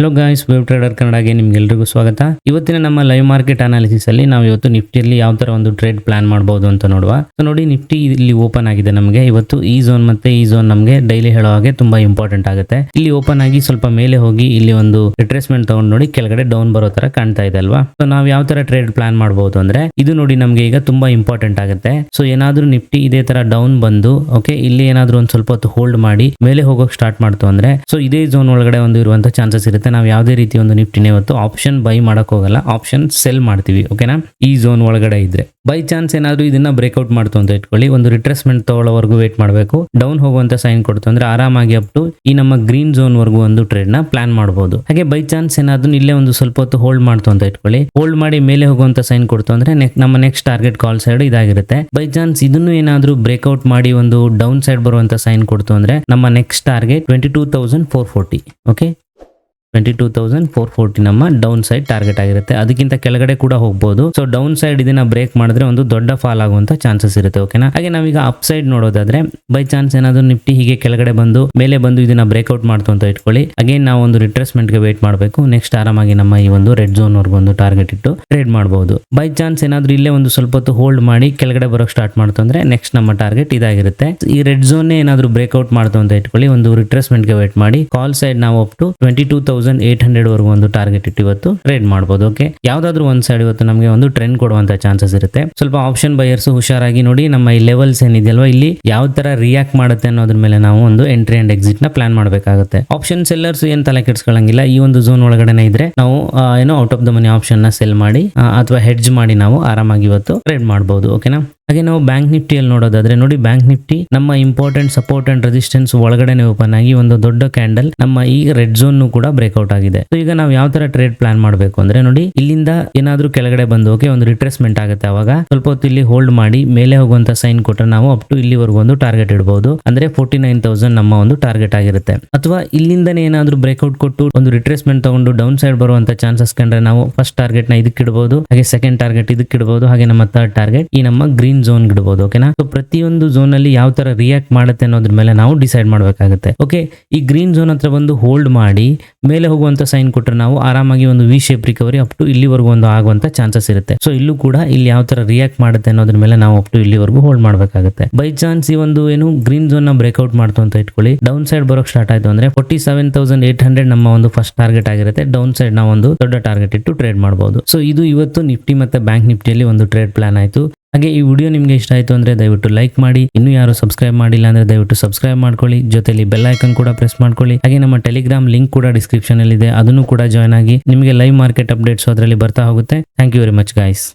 Hello guys web trader ಕನ್ನಡಗೆ ನಿಮ್ಗೆಲ್ರಿಗೂ ಸ್ವಾಗತ. ಇವತ್ತಿನ ನಮ್ಮ ಲೈವ್ ಮಾರ್ಕೆಟ್ ಅನಾಲಿಸಿಸ್ ಅಲ್ಲಿ ನಾವು ಇವತ್ತು ನಿಫ್ಟಿಯಲ್ಲಿ ಯಾವ ತರ ಒಂದು ಟ್ರೇಡ್ ಪ್ಲಾನ್ ಮಾಡಬಹುದು ಅಂತ ನೋಡುವ. ಸೊ ನೋಡಿ, ನಿಫ್ಟಿ ಇಲ್ಲಿ ಓಪನ್ ಆಗಿದೆ ನಮಗೆ. ಇವತ್ತು ಈ ಝೋನ್ ಮತ್ತೆ ಈ ಝೋನ್ ನಮಗೆ ಡೈಲಿ ಹೇಳೋ ಹಾಗೆ ತುಂಬಾ ಇಂಪಾರ್ಟೆಂಟ್ ಆಗುತ್ತೆ. ಇಲ್ಲಿ ಓಪನ್ ಆಗಿ ಸ್ವಲ್ಪ ಮೇಲೆ ಹೋಗಿ ಇಲ್ಲಿ ಒಂದು ರಿಟ್ರೆಸ್ಮೆಂಟ್ ತಗೊಂಡು ನೋಡಿ ಕೆಳಗಡೆ ಡೌನ್ ಬರೋ ತರ ಕಾಣ್ತಾ ಇದೆ ಅಲ್ವಾ? ಸೊ ನಾವು ಯಾವ ತರ ಟ್ರೇಡ್ ಪ್ಲಾನ್ ಮಾಡಬಹುದು ಅಂದ್ರೆ, ಇದು ನೋಡಿ ನಮಗೆ ಈಗ ತುಂಬಾ ಇಂಪಾರ್ಟೆಂಟ್ ಆಗುತ್ತೆ. ಸೊ ಏನಾದ್ರೂ ನಿಫ್ಟಿ ಇದೇ ತರ ಡೌನ್ ಬಂದು ಓಕೆ ಇಲ್ಲಿ ಏನಾದ್ರೂ ಒಂದ್ ಸ್ವಲ್ಪ ಹೊತ್ತು ಹೋಲ್ಡ್ ಮಾಡಿ, ಮೇಲೆ ಹೋಗೋಕೆ ಸ್ಟಾರ್ಟ್ ಮಾಡ್ತು ಅಂದ್ರೆ ಸೊ ಇದೇ ಝೋನ್ ಒಳಗಡೆ ಒಂದು ಇರುವಂತ ಚಾನ್ಸಸ್ ಇರುತ್ತೆ. ನಾವು ಯಾವುದೇ ರೀತಿ ಒಂದು ನಿಫ್ಟಿನ ಇವತ್ತು ಆಪ್ಷನ್ ಬೈ ಮಾಡಕ್ ಹೋಗಲ್ಲ. ಆಪ್ಷನ್ ಸೆಲ್ ಮಾಡ್ತೀವಿ ಓಕೆನಾ ಈ ಝೋನ್ ಒಳಗಡೆ ಇದ್ರೆ. ಬೈ ಚಾನ್ಸ್ ಏನಾದ್ರು ಇದನ್ನ ಬ್ರೇಕ್ಔಟ್ ಮಾಡ್ತು ಅಂತ ಇಟ್ಕೊಳ್ಳಿ. ಒಂದು ರಿಟ್ರೆಸ್ಮೆಂಟ್ ತಗೊಳ್ಳೋವರೆಗೂ ವೇಟ್ ಮಾಡಬೇಕು. ಡೌನ್ ಹೋಗುವಂತ ಸೈನ್ ಕೊಡ್ತು ಅಂದ್ರೆ ಆರಾಮಾಗಿ ಅಪ್ ಟು ಈ ನಮ್ಮ ಗ್ರೀನ್ ಝೋನ್ ವರೆಗೂ ಒಂದು ಟ್ರೇಡ್ನ ಪ್ಲಾನ್ ಮಾಡಬಹುದು ಹಾಗೆ ಬೈ ಚಾನ್ಸ್ ಏನಾದ್ರು ಇಲ್ಲೇ ಒಂದು ಸ್ವಲ್ಪ ಹೊತ್ತು ಹೋಲ್ಡ್ ಮಾಡ್ತು ಅಂತ ಇಟ್ಕೊಳ್ಳಿ. ಹೋಲ್ಡ್ ಮಾಡಿ ಮೇಲೆ ಹೋಗುವಂತ ಸೈನ್ ಕೊಡ್ತು ಅಂದ್ರೆ ನಮ್ಮ ನೆಕ್ಸ್ಟ್ ಟಾರ್ಗೆಟ್ ಕಾಲ್ ಸೈಡ್ ಇದಾಗಿರುತ್ತೆ. ಬೈ ಚಾನ್ಸ್ ಇದನ್ನು ಏನಾದ್ರೂ ಬ್ರೇಕ್ಔಟ್ ಮಾಡಿ ಒಂದು ಡೌನ್ ಸೈಡ್ ಬರುವಂತ ಸೈನ್ ಕೊಡ್ತು ಅಂದ್ರೆ ನಮ್ಮ next target twenty two thousand four forty okay twenty two thousand four forty ನಮ್ಮ ಡೌನ್ ಸೈಡ್ ಟಾರ್ಗೆಟ್ ಆಗಿರುತ್ತೆ. ಅದಕ್ಕಿಂತ ಕೆಳಗಡೆ ಕೂಡ ಹೋಗ್ಬೋದು. ಸೊ ಡೌನ್ ಸೈಡ್ ಇದನ್ನ ಬ್ರೇಕ್ ಮಾಡಿದ್ರೆ ಒಂದು ದೊಡ್ಡ ಫಾಲ್ ಆಗುವಂತ ಚಾನ್ಸಸ್ ಇರುತ್ತೆ ಓಕೆನಾ ಹಾಗೆ ನಾವೀಗ ಅಪ್ ಸೈಡ್ ನೋಡೋದಾದ್ರೆ ಬೈ ಚಾನ್ಸ್ ಏನಾದ್ರು ನಿಫ್ಟಿ ಹೀಗೆ ಕೆಳಗಡೆ ಬಂದು, ಮೇಲೆ ಬಂದು ಇದನ್ನ ಬ್ರೇಕ್ಔಟ್ ಮಾಡ್ತು ಅಂತ ಇಟ್ಕೊಳ್ಳಿ. ಅಗೇನ್ ನಾವು ಒಂದು ರಿಟ್ರೆಸ್ಮೆಂಟ್ಗೆ ವೇಟ್ ಮಾಡಬೇಕು. ನೆಕ್ಸ್ಟ್ ಆರಾಮಾಗಿ ನಮ್ಮ ಈ ಒಂದು ರೆಡ್ ಝೋನ್ ಅವ್ರಿಗೆ ಒಂದು ಟಾರ್ಗೆಟ್ ಇಟ್ಟು ಟ್ರೇಡ್ ಮಾಡಬಹುದು ಬೈ ಚಾನ್ಸ್ ಏನಾದ್ರು ಇಲ್ಲೇ ಒಂದು ಸ್ವಲ್ಪ ಹೊತ್ತು ಹೋಲ್ಡ್ ಮಾಡಿ ಕೆಳಗಡೆ ಬರೋಕ್ ಸ್ಟಾರ್ಟ್ ಮಾಡ್ತು ಅಂದ್ರೆ ನೆಕ್ಸ್ಟ್ ನಮ್ಮ ಟಾರ್ಗೆಟ್ ಇದಾಗಿರುತ್ತೆ. ಈ ರೆಡ್ ಝೋನ್ ಏನಾದ್ರು ಬ್ರೇಕ್ಔಟ್ ಮಾಡ್ತು ಅಂತ ಇಟ್ಕೊಳ್ಳಿ. ಒಂದು ರಿಟ್ರೆಸ್ಮೆಂಟ್ಗೆ ವೇಟ್ ಮಾಡಿ. ಕಾಲ್ ಸೈಡ್ ನಾವು up to twenty two thousand eight hundred ವರೆಗೂ ಒಂದು ಟಾರ್ಗೆಟ್ ಇಟ್ಟು ಇವತ್ತು ಟ್ರೇಡ್ ಮಾಡಬಹುದು ಓಕೆ ಯಾವ್ದಾದ್ರು ಒಂದ್ ಸೈಡ್ ಇವತ್ತು ನಮಗೆ ಒಂದು ಟ್ರೆಂಡ್ ಕೊಡುವಂತ ಚಾನ್ಸಸ್ ಇರುತ್ತೆ. ಸ್ವಲ್ಪ ಆಪ್ಷನ್ ಬೈಯರ್ಸ್ ಹುಷಾರಾಗಿ ನೋಡಿ, ನಮ್ಮ ಈ ಲೆವೆಲ್ಸ್ ಏನಿದೆಯಲ್ವಾ, ಇಲ್ಲಿ ಯಾವ ತರ ರಿಯಾಕ್ಟ್ ಮಾಡುತ್ತೆ ಅನ್ನೋದ್ರ ಮೇಲೆ ನಾವು ಒಂದು ಎಂಟ್ರಿ ಅಂಡ್ ಎಕ್ಸಿಟ್ನ ಪ್ಲಾನ್ ಮಾಡಬೇಕಾಗುತ್ತೆ. ಆಪ್ಷನ್ ಸೆಲ್ಲರ್ಸ್ ಏನ್ ತಲೆ ಕೆಡ್ಸ್ಕೊಳ್ಳಂಗಿಲ್ಲ ಈ ಒಂದು ಝೋನ್ ಒಳಗಡೆ ಇದ್ರೆ ನಾವು ಏನೋ ಔಟ್ ಆಫ್ ದ ಮನಿ ಆಪ್ಷನ್ನ ಸೆಲ್ ಮಾಡಿ ಅಥವಾ ಹೆಡ್ಜ್ ಮಾಡಿ ನಾವು ಆರಾಮಾಗಿ ಇವತ್ತು ಟ್ರೇಡ್ ಮಾಡಬಹುದು ಓಕೆನಾ ಹಾಗೆ ನಾವು ಬ್ಯಾಂಕ್ ನಿಫ್ಟಿಯಲ್ಲಿ ನೋಡೋದಾದ್ರೆ ನೋಡಿ ಬ್ಯಾಂಕ್ ನಿಫ್ಟಿ ನಮ್ಮ ಇಂಪಾರ್ಟೆಂಟ್ ಸಪೋರ್ಟ್ ಅಂಡ್ ರೆಸಿಸ್ಟೆನ್ಸ್ ಒಳಗಡೆ ಓಪನ್ ಆಗಿ ಒಂದು ದೊಡ್ಡ ಕ್ಯಾಂಡಲ್ ನಮ್ಮ ಈ ರೆಡ್ ಝೋನ್ ಕೂಡ ಬ್ರೇಕ್ಔಟ್ ಆಗಿದೆ. ಈಗ ನಾವು ಯಾವ ತರ ಟ್ರೇಡ್ ಪ್ಲಾನ್ ಮಾಡಬೇಕು ಅಂದ್ರೆ ನೋಡಿ, ಇಲ್ಲಿಂದ ಏನಾದ್ರೂ ಕೆಳಗಡೆ ಬಂದು ಓಕೆ ಒಂದು ರಿಟ್ರೆಸ್ಮೆಂಟ್ ಆಗುತ್ತೆ ಅವಾಗ. ಸ್ವಲ್ಪ ಹೊತ್ತು ಇಲ್ಲಿ ಹೋಲ್ಡ್ ಮಾಡಿ, ಮೇಲೆ ಹೋಗುವಂತ ಸೈನ್ ಕೊಟ್ಟರೆ ನಾವು ಅಪ್ ಟು ಇಲ್ಲಿವರೆಗೂ ಒಂದು ಟಾರ್ಗೆಟ್ ಇಡಬಹುದು ಅಂದ್ರೆ ಫೋರ್ಟಿ ನೈನ್ ತೌಸಂಡ್ ನಮ್ಮ ಒಂದು ಟಾರ್ಗೆಟ್ ಆಗಿರುತ್ತೆ. ಅಥವಾ ಇಲ್ಲಿಂದನೇ ಏನಾದ್ರೂ ಬ್ರೇಕ್ಔಟ್ ಕೊಟ್ಟು ಒಂದು ರಿಟ್ರೆಸ್ಮೆಂಟ್ ತಗೊಂಡು ಡೌನ್ ಸೈಡ್ ಬರುವಂತ ಚಾನ್ಸಸ್ ಕಂಡ್ರೆ ನಾವು ಫಸ್ಟ್ ಟಾರ್ಗೆಟ್ನ ಇದಕ್ಕೆ ಇಡಬಹುದು ಹಾಗೆ ಸೆಕೆಂಡ್ ಟಾರ್ಗೆಟ್ ಇದಕ್ಕೆ ಇಡಬಹುದು ಹಾಗೆ ನಮ್ಮ ಥರ್ಡ್ ಟಾರ್ಗೆಟ್ ಈ ನಮ್ಮ ಗ್ರೀನ್ ಝೋನ್ ಇಡಬಹುದು ಓಕೆನಾ ಸೊ ಪ್ರತಿಯೊಂದು ಝೋನ್ ಅಲ್ಲಿ ಯಾವ ತರ ರಿಯಾಕ್ಟ್ ಮಾಡುತ್ತೆ ಅನ್ನೋದ್ರ ಮೇಲೆ ನಾವು ಡಿಸೈಡ್ ಮಾಡಬೇಕಾಗುತ್ತೆ ಓಕೆ ಈ ಗ್ರೀನ್ ಝೋನ್ ಹತ್ರ ಬಂದು ಹೋಲ್ಡ್ ಮಾಡಿ, ಮೇಲೆ ಹೋಗುವಂತ ಸೈನ್ ಕೊಟ್ಟರೆ ನಾವು ಆರಾಮಾಗಿ ಒಂದು V shape recovery up to ಇಲ್ಲಿವರೆಗೂ ಒಂದು ಆಗುವಂತ ಚಾನ್ಸಸ್ ಇರುತ್ತೆ. ಸೊ ಇಲ್ಲೂ ಕೂಡ ಇಲ್ಲಿ ಯಾವ ತರ ರಿಯಾಕ್ಟ್ ಮಾಡುತ್ತೆ ಅನ್ನೋದ್ರ ಮೇಲೆ ನಾವು ಅಪ್ ಟು ಇಲ್ಲಿವರೆಗೂ ಹೋಲ್ಡ್ ಮಾಡಬೇಕಾಗುತ್ತೆ. ಬೈ ಚಾನ್ಸ್ ಈ ಒಂದು ಏನು ಗ್ರೀನ್ ಝೋನ್ನ ಬ್ರೇಕ್ಔಟ್ ಮಾಡ್ತು ಅಂತ ಇಟ್ಕೊಳ್ಳಿ. ಡೌನ್ ಸೈಡ್ ಬರೋಕ್ ಸ್ಟಾರ್ಟ್ ಆಯ್ತು ಅಂದ್ರೆ forty seven thousand eight hundred ನಮ್ಮ ಒಂದು ಫಸ್ಟ್ ಟಾರ್ಗೆಟ್ ಆಗಿರುತ್ತೆ. ಡೌನ್ ಸೈಡ್ ನಾವು ಒಂದು ದೊಡ್ಡ ಟಾರ್ಗೆಟ್ ಇಟ್ಟು ಟ್ರೇಡ್ ಮಾಡಬಹುದು ಸೊ ಇದು ಇವತ್ತು ನಿಫ್ಟಿ ಮತ್ತೆ ಬ್ಯಾಂಕ್ ನಿಫ್ಟಿಯಲ್ಲಿ ಒಂದು ಟ್ರೇಡ್ ಪ್ಲಾನ್ ಆಯ್ತು. ಹಾಗೆ ಈ ವಿಡಿಯೋ ನಿಮಗೆ ಇಷ್ಟ ಆಯಿತು ಅಂದರೆ ದಯವಿಟ್ಟು ಲೈಕ್ ಮಾಡಿ. ಇನ್ನೂ ಯಾರು ಸಬ್ಸ್ಕ್ರೈಬ್ ಮಾಡಿಲ್ಲ ಅಂದರೆ ದಯವಿಟ್ಟು ಸಬ್ಸ್ಕ್ರೈಬ್ ಮಾಡ್ಕೊಳ್ಳಿ. ಜೊತೆಯಲ್ಲಿ ಬೆಲ್ ಐಕನ್ ಕೂಡ ಪ್ರೆಸ್ ಮಾಡ್ಕೊಳ್ಳಿ. ಹಾಗೆ ನಮ್ಮ ಟೆಲಿಗ್ರಾಮ್ ಲಿಂಕ್ ಕೂಡ ಡಿಸ್ಕ್ರಿಪ್ಷನ್ ಅಲ್ಲಿ ಇದೆ ಅದನ್ನು ಕೂಡ ಜಾಯ್ನ್ ಆಗಿ ನಿಮಗೆ ಲೈವ್ ಮಾರ್ಕೆಟ್ ಅಪ್ಡೇಟ್ಸ್ ಅದರಲ್ಲಿ ಬರ್ತಾ ಹೋಗುತ್ತೆ. Thank you very much guys